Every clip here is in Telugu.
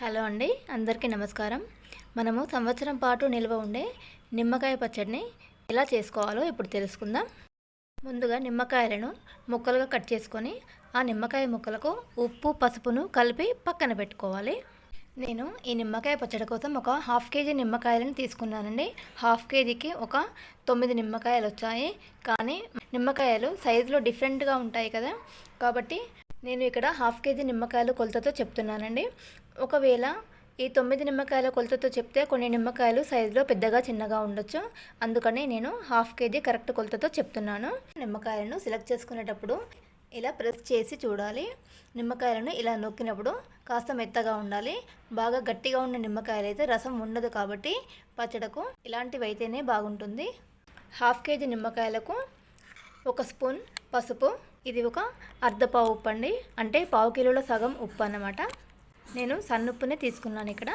హలో అండి అందరికీ నమస్కారం. మనము సంవత్సరం పాటు నిల్వ ఉండే నిమ్మకాయ పచ్చడిని ఎలా చేసుకోవాలో ఇప్పుడు తెలుసుకుందాం. ముందుగా నిమ్మకాయలను ముక్కలుగా కట్ చేసుకొని ఆ నిమ్మకాయ ముక్కలకు ఉప్పు పసుపును కలిపి పక్కన పెట్టుకోవాలి. నేను ఈ నిమ్మకాయ పచ్చడి కోసం ఒక హాఫ్ కేజీ నిమ్మకాయలను తీసుకున్నానండి. హాఫ్ కేజీకి ఒక తొమ్మిది నిమ్మకాయలు వచ్చాయి. కానీ నిమ్మకాయలు సైజులో డిఫరెంట్గా ఉంటాయి కదా. కాబట్టి నేను ఇక్కడ హాఫ్ కేజీ నిమ్మకాయలు కొలతతో చెప్తున్నానండి. ఒకవేళ ఈ తొమ్మిది నిమ్మకాయల కొలతతో చెప్తే కొన్ని నిమ్మకాయలు సైజులో పెద్దగా చిన్నగా ఉండొచ్చు. అందుకని నేను హాఫ్ కేజీ కరెక్ట్ కొలతతో చెప్తున్నాను. నిమ్మకాయలను సెలెక్ట్ చేసుకునేటప్పుడు ఇలా ప్రెస్ చేసి చూడాలి. నిమ్మకాయలను ఇలా నొక్కినప్పుడు కాస్త మెత్తగా ఉండాలి. బాగా గట్టిగా ఉన్న నిమ్మకాయలు అయితే రసం ఉండదు కాబట్టి పచ్చడకు ఇలాంటివి అయితేనే బాగుంటుంది. హాఫ్ కేజీ నిమ్మకాయలకు ఒక స్పూన్ పసుపు ఇది ఒక అర్ధ పావు ఉప్పు అండి అంటే పావు కిలోలో సగం ఉప్పు అన్నమాట నేను సన్నుప్పునే తీసుకున్నాను ఇక్కడ.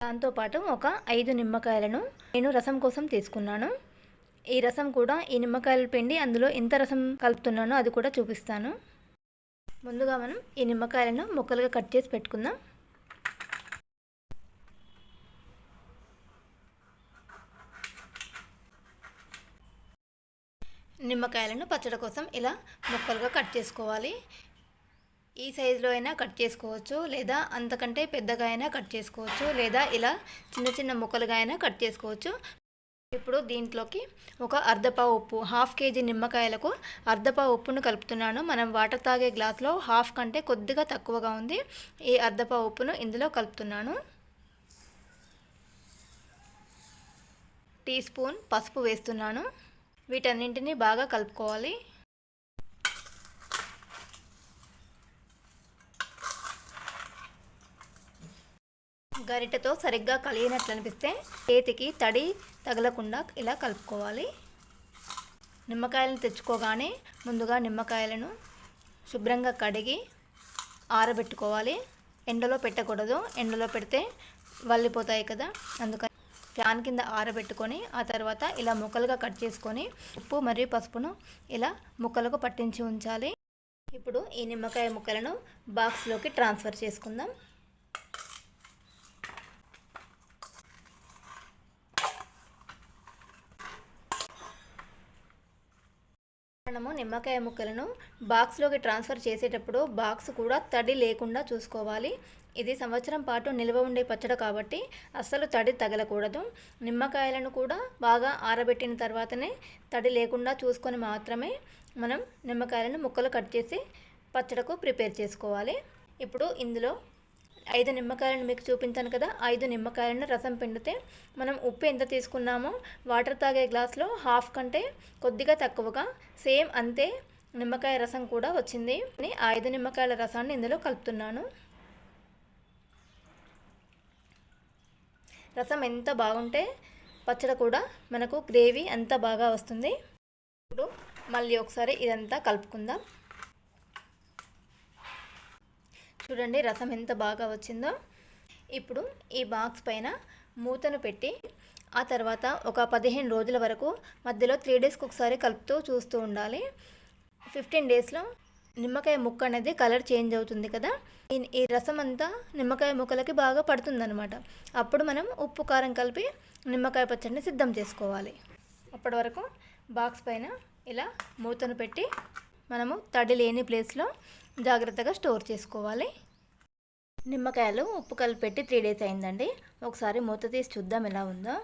దాంతోపాటు ఒక ఐదు నిమ్మకాయలను నేను రసం కోసం తీసుకున్నాను. ఈ రసం కూడా ఈ నిమ్మకాయల పిండి అందులో ఎంత రసం కలుపుతున్నానో అది కూడా చూపిస్తాను. ముందుగా మనం ఈ నిమ్మకాయలను ముక్కలుగా కట్ చేసి పెట్టుకుందాం. నిమ్మకాయలను పచ్చడి కోసం ఇలా ముక్కలుగా కట్ చేసుకోవాలి. ఈ సైజులో అయినా కట్ చేసుకోవచ్చు లేదా అంతకంటే పెద్దగా అయినా కట్ చేసుకోవచ్చు లేదా ఇలా చిన్న చిన్న ముక్కలుగా అయినా కట్ చేసుకోవచ్చు. ఇప్పుడు దీంట్లోకి ఒక అర్ధపావు ఉప్పు హాఫ్ కేజీ నిమ్మకాయలకు అర్ధపావు ఉప్పును కలుపుతున్నాను. మనం వాటర్ తాగే గ్లాస్లో హాఫ్ కంటే కొద్దిగా తక్కువగా ఉంది. ఈ అర్ధపావు ఉప్పును ఇందులో కలుపుతున్నాను. టీ స్పూన్ పసుపు వేస్తున్నాను. వీటన్నింటినీ బాగా కలుపుకోవాలి. గరిటెతో సరిగ్గా కలిగినట్లు అనిపిస్తే చేతికి తడి తగలకుండా ఇలా కలుపుకోవాలి. నిమ్మకాయలను తెచ్చుకోగానే ముందుగా నిమ్మకాయలను శుభ్రంగా కడిగి ఆరబెట్టుకోవాలి. ఎండలో పెట్టకూడదు. ఎండలో పెడితే వల్లిపోతాయి కదా. అందుకని ఫ్యాన్ కింద ఆరబెట్టుకొని ఆ తర్వాత ఇలా ముక్కలుగా కట్ చేసుకొని ఉప్పు మరియు పసుపును ఇలా ముక్కలకు పట్టించి ఉంచాలి. ఇప్పుడు ఈ నిమ్మకాయ ముక్కలను బాక్స్లోకి ట్రాన్స్ఫర్ చేసుకుందాం. మనము నిమ్మకాయ ముక్కలను బాక్స్లోకి ట్రాన్స్ఫర్ చేసేటప్పుడు బాక్స్ కూడా తడి లేకుండా చూసుకోవాలి. ఇది సంవత్సరం పాటు నిల్వ ఉండే పచ్చడి కాబట్టి అస్సలు తడి తగలకూడదు. నిమ్మకాయలను కూడా బాగా ఆరబెట్టిన తర్వాతనే తడి లేకుండా చూసుకొని మాత్రమే మనం నిమ్మకాయలను ముక్కలు కట్ చేసి పచ్చడకు ప్రిపేర్ చేసుకోవాలి. ఇప్పుడు ఇందులో ఐదు నిమ్మకాయలను మీకు చూపించాను కదా ఐదు నిమ్మకాయలను రసం పిండితే మనం ఉప్పు ఎంత తీసుకున్నామో వాటర్ తాగే గ్లాస్లో హాఫ్ కంటే కొద్దిగా తక్కువగా సేమ్ అంతే నిమ్మకాయ రసం కూడా వచ్చింది. ఐదు నిమ్మకాయల రసాన్ని ఇందులో కలుపుతున్నాను. రసం ఎంత బాగుంటే పచ్చడి కూడా మనకు గ్రేవీ అంత బాగా వస్తుంది. ఇప్పుడు మళ్ళీ ఒకసారి ఇదంతా కలుపుకుందాం. చూడండి రసం ఎంత బాగా వచ్చిందో. ఇప్పుడు ఈ బాక్స్ పైన మూతను పెట్టి ఆ తర్వాత ఒక పదిహేను రోజుల వరకు మధ్యలో త్రీ డేస్కి ఒకసారి కలుపుతూ చూస్తూ ఉండాలి. ఫిఫ్టీన్ డేస్లో నిమ్మకాయ ముక్క అనేది కలర్ చేంజ్ అవుతుంది కదా. ఈ రసం అంతా నిమ్మకాయ ముక్కలకి బాగా పడుతుందనమాట అప్పుడు మనం ఉప్పు కారం కలిపి నిమ్మకాయ పచ్చడిని సిద్ధం చేసుకోవాలి. అప్పటి వరకు బాక్స్ పైన ఇలా మూతను పెట్టి మనము తడి లేని ప్లేస్లో జాగ్రత్తగా స్టోర్ చేసుకోవాలి. నిమ్మకాయలు ఉప్పు కలిపి పెట్టి త్రీ డేస్ అయిందండి. ఒకసారి మూత తీసి చూద్దాం ఎలా ఉందో.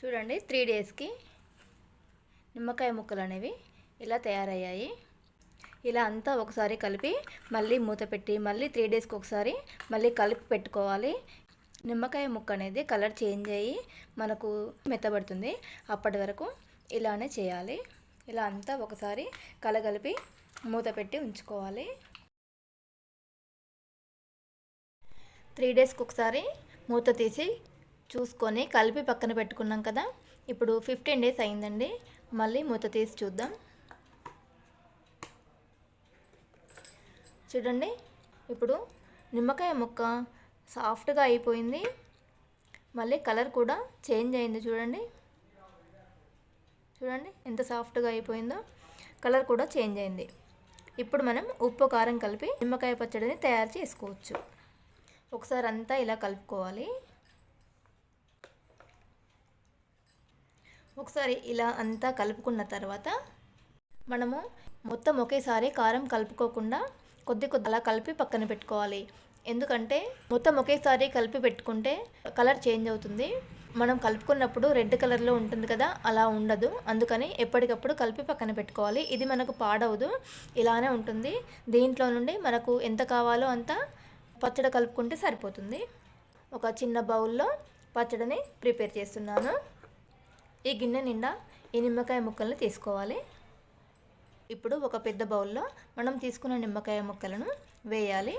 చూడండి త్రీ డేస్కి నిమ్మకాయ ముక్కలు అనేవి ఇలా తయారయ్యాయి. ఇలా అంతా ఒకసారి కలిపి మళ్ళీ మూత పెట్టి మళ్ళీ త్రీ డేస్కి ఒకసారి మళ్ళీ కలిపి పెట్టుకోవాలి. నిమ్మకాయ ముక్క అనేది కలర్ చేంజ్ అయ్యి మనకు మెత్తబడుతుంది. అప్పటి వరకు ఇలానే చేయాలి. ఇలా అంతా ఒకసారి కలగలిపి మూత పెట్టి ఉంచుకోవాలి. త్రీ డేస్కి ఒకసారి మూత తీసి చూసుకొని కలిపి పక్కన పెట్టుకున్నాం కదా. ఇప్పుడు ఫిఫ్టీన్ డేస్ అయిందండి. మళ్ళీ మూత తీసి చూద్దాం. చూడండి. ఇప్పుడు నిమ్మకాయ ముక్క సాఫ్ట్గా అయిపోయింది. మళ్ళీ కలర్ కూడా చేంజ్ అయింది చూడండి. చూడండి ఎంత సాఫ్ట్గా అయిపోయిందో. కలర్ కూడా చేంజ్ అయింది. ఇప్పుడు మనం ఉప్పు కారం కలిపి నిమ్మకాయ పచ్చడిని తయారు చేసుకోవచ్చు. ఒకసారి అంతా ఇలా కలుపుకోవాలి. ఒకసారి ఇలా అంతా కలుపుకున్న తర్వాత మనము మొత్తం ఒకేసారి కారం కలుపుకోకుండా కొద్ది కొద్ది అలా కలిపి పక్కన పెట్టుకోవాలి. ఎందుకంటే మొత్తం ఒకేసారి కలిపి పెట్టుకుంటే కలర్ చేంజ్ అవుతుంది. మనం కలుపుకున్నప్పుడు రెడ్ కలర్లో ఉంటుంది కదా అలా ఉండదు. అందుకని ఎప్పటికప్పుడు కలిపి పక్కన పెట్టుకోవాలి. ఇది మనకు పాడవదు ఇలానే ఉంటుంది. దీంట్లో నుండి మనకు ఎంత కావాలో అంత పచ్చడి కలుపుకుంటే సరిపోతుంది. ఒక చిన్న బౌల్లో పచ్చడిని ప్రిపేర్ చేస్తున్నాను. ఈ గిన్నె నిండా ఈ నిమ్మకాయ ముక్కల్ని తీసుకోవాలి. ఇప్పుడు ఒక పెద్ద బౌల్లో మనం తీసుకున్న నిమ్మకాయ ముక్కలను వేయాలి.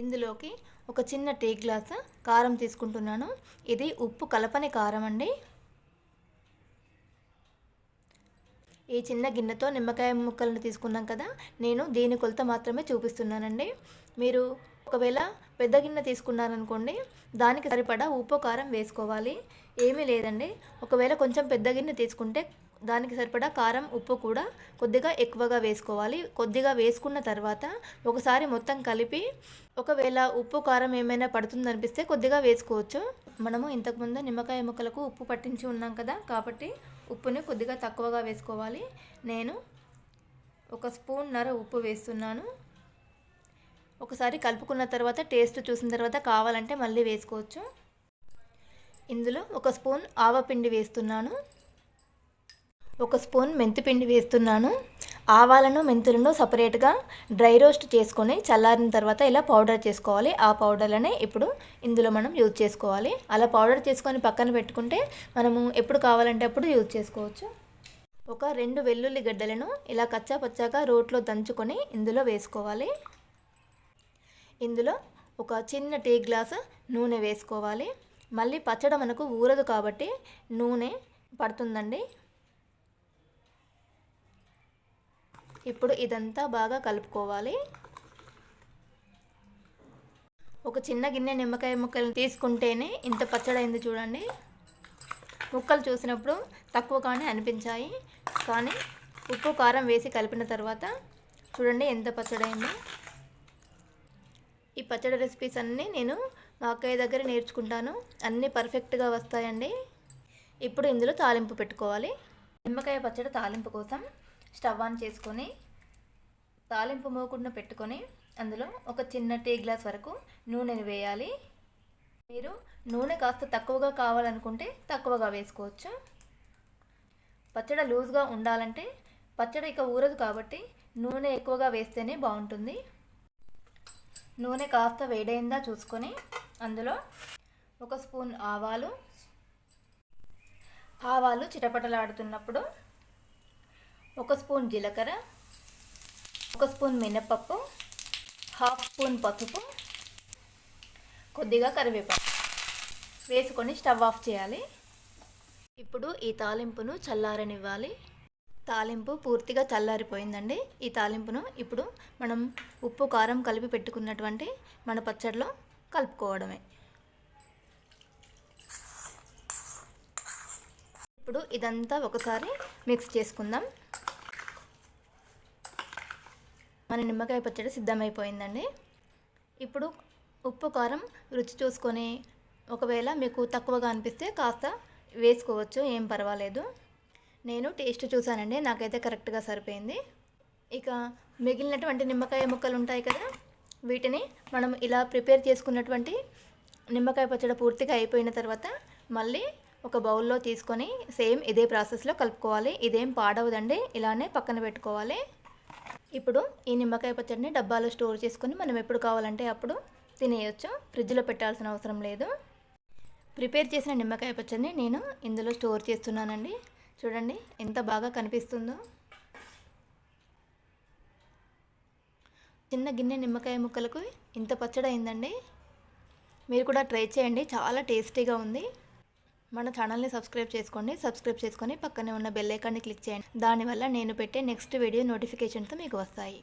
ఇందులోకి ఒక చిన్న టీ గ్లాస్ కారం తీసుకుంటున్నాను. ఇది ఉప్పు కలపని కారం అండి. ఈ చిన్న గిన్నెతో నిమ్మకాయ ముక్కలను తీసుకున్నాం కదా. నేను దీని కొలత మాత్రమే చూపిస్తున్నానండి. మీరు ఒకవేళ పెద్ద గిన్నె తీసుకున్నారనుకోండి దానికి సరిపడా ఉప్పు కారం వేసుకోవాలి. ఏమీ లేదండి. ఒకవేళ కొంచెం పెద్ద గిన్నె తీసుకుంటే దానికి సరిపడా కారం ఉప్పు కూడా కొద్దిగా ఎక్కువగా వేసుకోవాలి. కొద్దిగా వేసుకున్న తర్వాత ఒకసారి మొత్తం కలిపి ఒకవేళ ఉప్పు కారం ఏమైనా పడుతుంది అనిపిస్తే కొద్దిగా వేసుకోవచ్చు. మనము ఇంతకుముందు నిమ్మకాయ ముక్కలకు ఉప్పు పట్టించి ఉన్నాం కదా కాబట్టి ఉప్పుని కొద్దిగా తక్కువగా వేసుకోవాలి. నేను ఒక స్పూన్ నర ఉప్పు వేస్తున్నాను. ఒకసారి కలుపుకున్న తర్వాత టేస్ట్ చూసిన తర్వాత కావాలంటే మళ్ళీ వేసుకోవచ్చు. ఇందులో ఒక స్పూన్ ఆవపిండి వేస్తున్నాను. ఒక స్పూన్ మెంతిపిండి వేస్తున్నాను. ఆవాలను మెంతులను సపరేట్గా డ్రై రోస్ట్ చేసుకొని చల్లారిన తర్వాత ఇలా పౌడర్ చేసుకోవాలి. ఆ పౌడర్లనే ఇప్పుడు ఇందులో మనం యూజ్ చేసుకోవాలి. అలా పౌడర్ చేసుకొని పక్కన పెట్టుకుంటే మనము ఎప్పుడు కావాలంటే అప్పుడు యూజ్ చేసుకోవచ్చు. ఒక రెండు వెల్లుల్లి గడ్డలను ఇలా కచ్చా పచ్చాగా రోట్లో దంచుకొని ఇందులో వేసుకోవాలి. ఇందులో ఒక చిన్న టీ గ్లాసు నూనె వేసుకోవాలి. మళ్ళీ పచ్చడి మనకు ఊరదు కాబట్టి నూనె పడుతుందండి. ఇప్పుడు ఇదంతా బాగా కలుపుకోవాలి. ఒక చిన్న గిన్నె నిమ్మకాయ ముక్కలు తీసుకుంటేనే ఇంత పచ్చడైంది చూడండి. ముక్కలు చూసినప్పుడు తక్కువగానే అనిపించాయి. కానీ ఉప్పు కారం వేసి కలిపిన తర్వాత చూడండి ఎంత పచ్చడైందో. ఈ పచ్చడి రెసిపీస్ అన్నీ నేను మా అక్కయ్య దగ్గర నేర్చుకుంటాను. అన్నీ పర్ఫెక్ట్గా వస్తాయండి. ఇప్పుడు ఇందులో తాలింపు పెట్టుకోవాలి. నిమ్మకాయ పచ్చడి తాలింపు కోసం స్టవ్ ఆన్ చేసుకొని తాలింపు మూకుండా పెట్టుకొని అందులో ఒక చిన్న టీ గ్లాస్ వరకు నూనెని వేయాలి. మీరు నూనె కాస్త తక్కువగా కావాలనుకుంటే తక్కువగా వేసుకోవచ్చు. పచ్చడి లూజ్గా ఉండాలంటే పచ్చడి ఇక ఊరదు కాబట్టి నూనె ఎక్కువగా వేస్తేనే బాగుంటుంది. నూనె కాస్త వేడైందా చూసుకొని అందులో ఒక స్పూన్ ఆవాలు. ఆవాలు చిటపటలాడుతున్నప్పుడు ఒక స్పూన్ జీలకర్ర ఒక స్పూన్ మినపప్పు హాఫ్ స్పూన్ పసుపు కొద్దిగా కరివేపాకు. వేసుకొని స్టవ్ ఆఫ్ చేయాలి. ఇప్పుడు ఈ తాలింపును చల్లారనివ్వాలి. తాలింపు పూర్తిగా చల్లారిపోయిందండి. ఈ తాలింపును ఇప్పుడు మనం ఉప్పు కారం కలిపి పెట్టుకున్నటువంటి మన పచ్చడిలో కలుపుకోవడమే. ఇప్పుడు ఇదంతా ఒకసారి మిక్స్ చేసుకుందాం. మన నిమ్మకాయ పచ్చడి సిద్ధమైపోయిందండి. ఇప్పుడు ఉప్పు కారం రుచి చూసుకొని ఒకవేళ మీకు తక్కువగా అనిపిస్తే కాస్త వేసుకోవచ్చు ఏం పర్వాలేదు. నేను టేస్ట్ చూసానండి నాకైతే కరెక్ట్గా సరిపోయింది. ఇక మిగిలినటువంటి నిమ్మకాయ ముక్కలు ఉంటాయి కదా వీటిని మనం ఇలా ప్రిపేర్ చేసుకున్నటువంటి నిమ్మకాయ పచ్చడి పూర్తిగా అయిపోయిన తర్వాత మళ్ళీ ఒక బౌల్లో తీసుకొని సేమ్ ఇదే ప్రాసెస్లో కలుపుకోవాలి. ఇదేం పాడవదండి ఇలానే పక్కన పెట్టుకోవాలి. ఇప్పుడు ఈ నిమ్మకాయ పచ్చడిని డబ్బాలో స్టోర్ చేసుకొని మనం ఎప్పుడు కావాలంటే అప్పుడు తినేయచ్చు. ఫ్రిడ్జ్లో పెట్టాల్సిన అవసరం లేదు. ప్రిపేర్ చేసిన నిమ్మకాయ పచ్చడిని నేను ఇందులో స్టోర్ చేస్తున్నానండి. చూడండి ఎంత బాగా కనిపిస్తుందో. చిన్న గిన్నె నిమ్మకాయ ముక్కలకు ఇంత పచ్చడి అయిందండి. మీరు కూడా ట్రై చేయండి చాలా టేస్టీగా ఉంది. మన ఛానల్ని సబ్స్క్రైబ్ చేసుకోండి సబ్స్క్రైబ్ చేసుకొని పక్కనే ఉన్న బెల్ ఐకాన్ని క్లిక్ చేయండి. దానివల్ల నేను పెట్టే నెక్స్ట్ వీడియో నోటిఫికేషన్తో మీకు వస్తాయి.